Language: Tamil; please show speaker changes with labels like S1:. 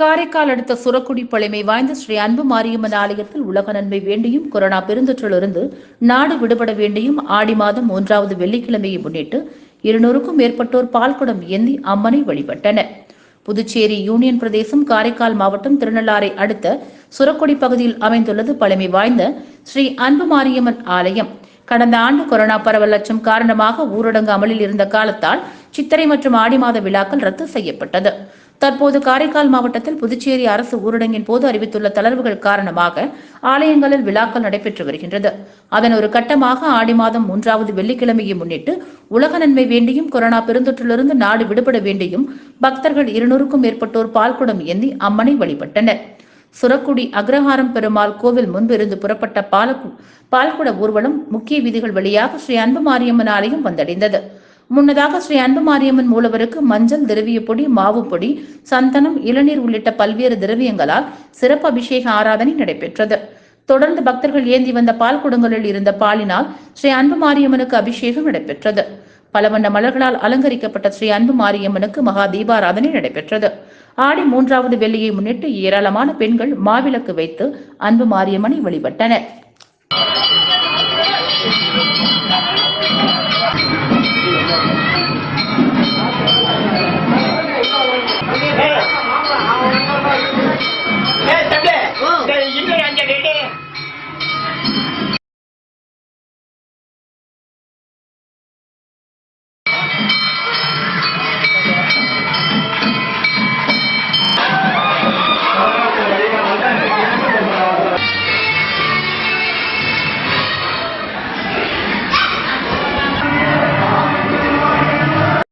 S1: காரைக்கால் அடுத்த சுரக்குடி பழமை வாய்ந்த ஸ்ரீ அன்பு மாரியம்மன் ஆலயத்தில் உலக நன்மை வேண்டியும் கொரோனா பெருந்தொற்றிலிருந்து நாடு விடுபட வேண்டியும் ஆடி மாதம் மூன்றாவது வெள்ளிக்கிழமையை முன்னிட்டு இருநூறுக்கும் மேற்பட்டோர் பால்குடம் ஏந்தி அம்மனை வழிபட்டனர். புதுச்சேரி யூனியன் பிரதேசம் காரைக்கால் மாவட்டம் திருநள்ளாறை அடுத்த சுரக்குடி பகுதியில் அமைந்துள்ளது பழமை வாய்ந்த ஸ்ரீ அன்பு மாரியம்மன் ஆலயம். கடந்த ஆண்டு கொரோனா பரவல் லட்சம் காரணமாக ஊரடங்கு அமலில் இருந்த காலத்தால் சித்திரை மற்றும் ஆடி மாத விழாக்கள் ரத்து செய்யப்பட்டது. தற்போது காரைக்கால் மாவட்டத்தில் புதுச்சேரி அரசு ஊரடங்கின் போது அறிவித்துள்ள தளர்வுகள் காரணமாக ஆலயங்களில் விழாக்கள் நடைபெற்று வருகின்றது. அதன் ஒரு கட்டமாக ஆடி மாதம் மூன்றாவது வெள்ளிக்கிழமையை முன்னிட்டு உலக நன்மை வேண்டியும் கொரோனா பெருந்தொற்றிலிருந்து நாடு விடுபட வேண்டியும் பக்தர்கள் இருநூறுக்கும் மேற்பட்டோர் பால்குடம் ஏந்தி அம்மனை வழிபட்டனர். சுரக்குடி அக்ரஹாரம் பெருமாள் கோவில் முன்பிருந்து புறப்பட்ட பாலக்கு பால்குட ஊர்வலம் முக்கிய வீதிகள் வழியாக ஸ்ரீ அன்பு மாரியம்மன் ஆலயம் வந்தடைந்தது. முன்னதாக ஸ்ரீ அன்பு மாரியம்மன் மூலவருக்கு மஞ்சள் திரவிய பொடி மாவு பொடி சந்தனம் இளநீர் உள்ளிட்ட பல்வேறு திரவியங்களால் சிறப்பு அபிஷேக ஆராதனை நடைபெற்றது. தொடர்ந்து பக்தர்கள் ஏந்தி வந்த பால் குடங்களில் இருந்த பாலினால் ஸ்ரீ அன்பு மாரியம்மனுக்கு அபிஷேகம் நடைபெற்றது. பல வண்ண மலர்களால் அலங்கரிக்கப்பட்ட ஸ்ரீ அன்பு மாரியம்மனுக்கு மகா தீபாராதனை நடைபெற்றது. ஆடி மூன்றாவது வெள்ளியை முன்னிட்டு ஏராளமான பெண்கள் மாவிளக்கு வைத்து அன்பு மாரியம்மனை வழிபட்டனர்.